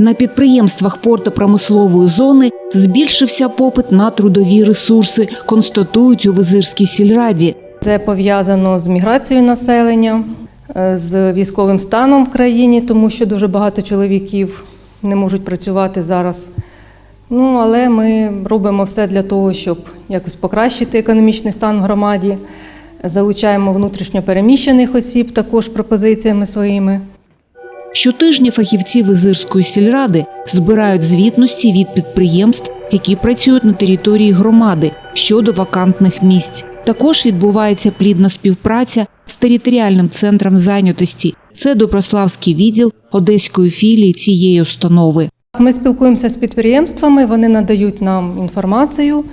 На підприємствах портопромислової зони збільшився попит на трудові ресурси, констатують у Визирській сільраді. Це пов'язано з міграцією населення, е, з військовим станом в країні, тому що дуже багато чоловіків не можуть працювати зараз. Ну, але ми робимо все для того, щоб якось покращити економічний стан в громаді. Залучаємо внутрішньо переміщених осіб також пропозиціями своїми. Щотижня фахівці Визирської сільради збирають звітності від підприємств, які працюють на території громади щодо вакантних місць. Також відбувається плідна співпраця з територіальним центром зайнятості. Це Доброславський відділ одеської філії цієї установи. Ми спілкуємося з підприємствами, вони надають нам інформацію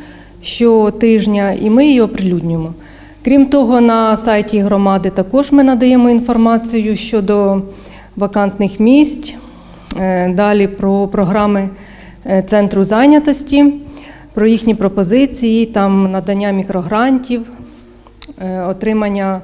щотижня, і ми її оприлюднюємо. Крім того, на сайті громади також ми надаємо інформацію щодо вакантних місць, е, далі про програми е, центру зайнятості, про їхні пропозиції, там надання мікрогрантів, е, отримання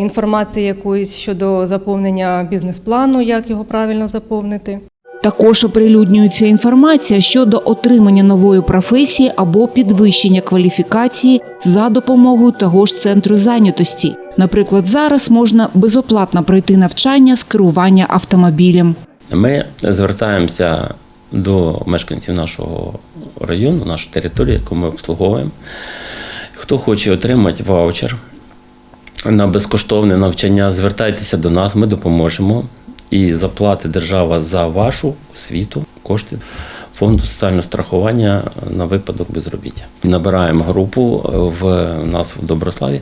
інформації якоїсь щодо заповнення бізнес-плану, як його правильно заповнити. Також оприлюднюється інформація щодо отримання нової професії або підвищення кваліфікації за допомогою того ж центру зайнятості. Наприклад, зараз можна безоплатно пройти навчання з керування автомобілем. Ми звертаємося до мешканців нашого району, нашої території, яку ми обслуговуємо. Хто хоче отримати ваучер на безкоштовне навчання, звертайтеся до нас, ми допоможемо. І заплатить держава за вашу освіту кошти фонду соціального страхування на випадок безробіття. Набираємо групу в у нас в Доброславі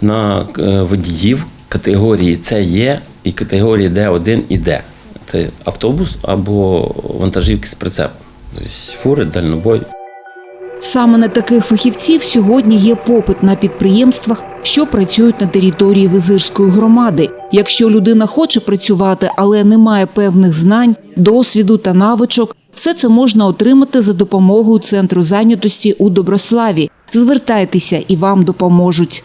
на е, водіїв категорії С є і категорії Д1 і Д. Це автобус або вантажівки з прицепом. Тобто фури, дальнобой. Саме на таких фахівців сьогодні є попит на підприємствах, що працюють на території Визирської громади. Якщо людина хоче працювати, але не має певних знань, досвіду та навичок, все це можна отримати за допомогою центру зайнятості у Доброславі. Звертайтеся і вам допоможуть.